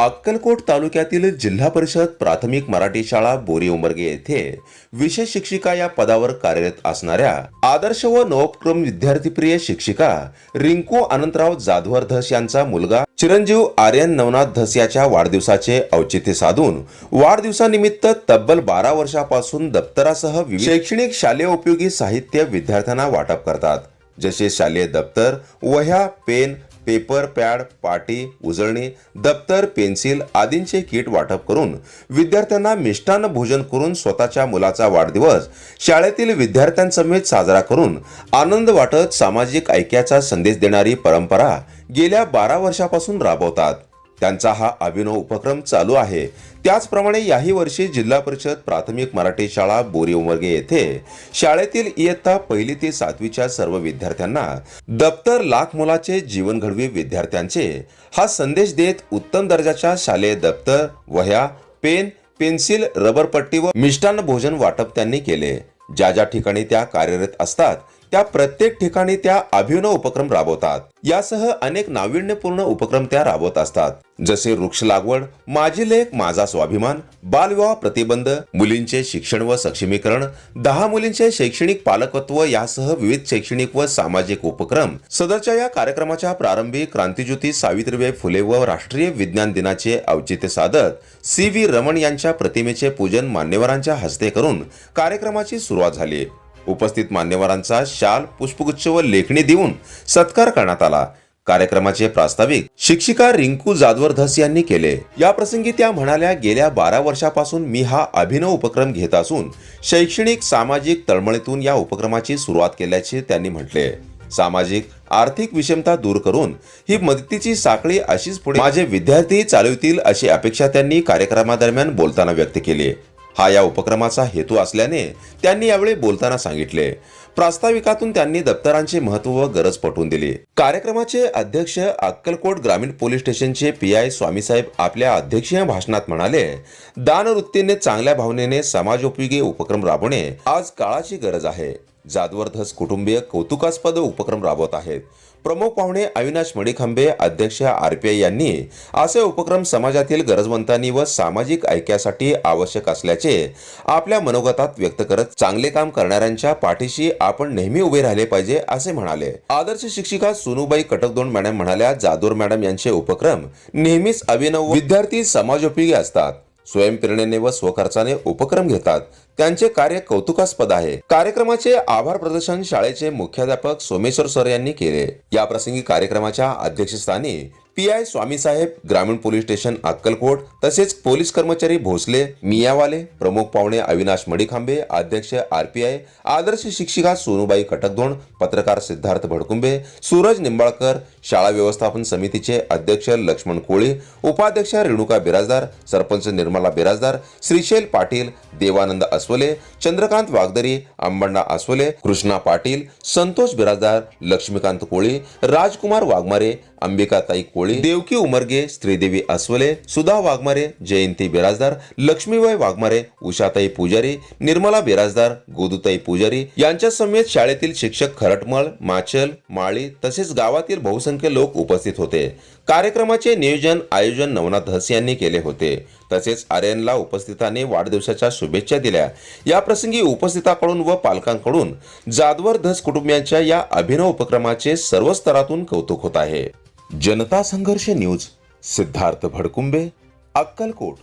अक्कलकोट तालुक्यातील जिल्हा परिषद प्राथमिक मराठी शाळा बोरी उमरगे येथे विशेष शिक्षिका या पदावर कार्यरत असणाऱ्या आदर्श व नवोपक्रम विद्यार्थीप्रिय शिक्षिका रिंकू अनंतराव जाधवर धस यांचा मुलगा चिरंजीव आर्यन नवनाथ धस याच्या वाढदिवसाचे औचित्य साधून वाढदिवसानिमित्त तब्बल बारा वर्षापासून दप्तरासह शैक्षणिक शालेय उपयोगी साहित्य विद्यार्थ्यांना वाटप करतात. जसे शालेय दप्तर वह्या पेन पेपर पॅड पाटी उजळणी दप्तर पेन्सिल आदींचे किट वाटप करून विद्यार्थ्यांना मिष्टान्न भोजन करून स्वतःच्या मुलाचा वाढदिवस शाळेतील विद्यार्थ्यांसमेत साजरा करून आनंद वाटत सामाजिक ऐक्याचा संदेश देणारी परंपरा गेल्या बारा वर्षापासून राबवतात. त्यांचा हा अभिनव उपक्रम चालू आहे. त्याचप्रमाणे याही वर्षी जिल्हा परिषद प्राथमिक मराठी शाळा बोरी उमरगे येथे शाळेतील इयत्ता पहिली ते सातवीच्या सर्व विद्यार्थ्यांना दप्तर लाख मुलाचे जीवन घडवी विद्यार्थ्यांचे हा संदेश देत उत्तम दर्जाच्या शालेय दप्तर वह्या पेन पेन्सिल रबरपट्टी व मिष्टान्न भोजन वाटप त्यांनी केले. ज्या ज्या ठिकाणी त्या कार्यरत असतात त्या प्रत्येक ठिकाणी त्या अभिनव उपक्रम राबवतात. यासह अनेक नाविन्यपूर्ण उपक्रम त्या राबवत असतात. जसे वृक्ष लागवड माझी लेख माझा स्वाभिमान बालविवाह प्रतिबंध मुलींचे शिक्षण व सक्षमीकरण दहा मुलींचे शैक्षणिक पालकत्व यासह विविध शैक्षणिक व सामाजिक उपक्रम. सदरच्या या कार्यक्रमाच्या प्रारंभी क्रांतीज्योती सावित्रीबाई फुले व राष्ट्रीय विज्ञान दिनाचे औचित्य साधत सी व्ही रमण यांच्या प्रतिमेचे पूजन मान्यवरांच्या हस्ते करून कार्यक्रमाची सुरुवात झाली. उपस्थित मान्यवरांचा शाल पुष्पगुच्छ व लेखणी देऊन सत्कार करण्यात आला. कार्यक्रमाचे प्रास्ताविक शिक्षिका रिंकू जाधवर धस यांनी केले. या प्रसंगी त्या म्हणाल्या गेल्या बारा वर्षापासून मी हा अभिनव उपक्रम घेत असून शैक्षणिक सामाजिक तळमळीतून या उपक्रमाची सुरुवात केल्याचे त्यांनी म्हटले. सामाजिक आर्थिक विषमता दूर करून ही मदतीची साखळी अशीच पुढे माझे विद्यार्थी चालवतील अशी अपेक्षा त्यांनी कार्यक्रमादरम्यान बोलताना व्यक्त केली. हा या उपक्रमाचा हेतू असल्याने त्यांनी यावेळी बोलताना सांगितले. प्रास्ताविकातून त्यांनी दप्तरांचे महत्त्व व गरज पटवून दिली. कार्यक्रमाचे अध्यक्ष अक्कलकोट ग्रामीण पोलीस स्टेशनचे पी आय स्वामीसाहेब आपल्या अध्यक्षीय भाषणात म्हणाले दानवृत्तीने चांगल्या भावनेने समाजोपयोगी उपक्रम राबवणे आज काळाची गरज आहे. जादवर्धस कुटुंबीय कौतुकास्पद उपक्रम राबवत आहेत. प्रमुख पाहुणे अविनाश मडिखांबे अध्यक्ष आर पी आय यांनी असे उपक्रम समाजातील गरजवंतांनी व सामाजिक ऐक्यासाठी आवश्यक असल्याचे आपल्या मनोगतात व्यक्त करत चांगले काम करणाऱ्यांच्या पाठीशी आपण नेहमी उभे राहिले पाहिजे असे म्हणाले. आदर्श शिक्षिका सुनूबाई कटकदोंड मॅडम म्हणाल्या जादूर मॅडम यांचे उपक्रम नेहमीच अभिनव विद्यार्थी समाजोपयोगी असतात. स्वयंप्रेरणेने व स्वखर्चाने उपक्रम घेतात. त्यांचे कार्य कौतुकास्पद आहे. कार्यक्रमाचे आभार प्रदर्शन शाळेचे मुख्याध्यापक सोमेश्वर सर यांनी केले. या प्रसंगी कार्यक्रमाच्या अध्यक्षस्थानी पी आय स्वामीसाहेब ग्रामीण पोलीस स्टेशन अक्कलकोट तसेच पोलीस कर्मचारी भोसले मियावाले प्रमुख पाहुणे अविनाश मडिखांबे अध्यक्ष आरपीआय आदर्श शिक्षिका सोनूबाई कटकधोण पत्रकार सिद्धार्थ भडकुंबे सूरज निंबाळकर शाळा व्यवस्थापन समितीचे अध्यक्ष लक्ष्मण कोळी उपाध्यक्ष रेणुका बिराजदार सरपंच निर्मला बिराजदार श्रीशैल पाटील देवानंद अस्वले चंद्रकांत वागदरी अंबण्णा अस्वले कृष्णा पाटील संतोष बिराजदार लक्ष्मीकांत कोळी राजकुमार वाघमारे अंबिकाताई कोळी देवकी उमरगे श्रीदेवी अस्वले सुधा वाघमारे जयंती बिराजदार लक्ष्मीबाई वाघमारे उषाताई पुजारी निर्मला बिराजदार गोदुताई पुजारी यांच्या समेत शाळेतील शिक्षक खरटमळ माचल माळी तसेच गावातील बहुसंख्य लोक उपस्थित होते. कार्यक्रमाचे नियोजन आयोजन नवनाथ धस यांनी केले होते. तसेच आर्यनला उपस्थितांनी वाढदिवसाच्या शुभेच्छा दिल्या. या प्रसंगी उपस्थिताकडून व पालकांकडून जादवर धस कुटुंबियांच्या या अभिनव उपक्रमाचे सर्व स्तरातून कौतुक होत आहे. जनता संघर्ष न्यूज सिद्धार्थ भडकुंबे अक्कलकोट.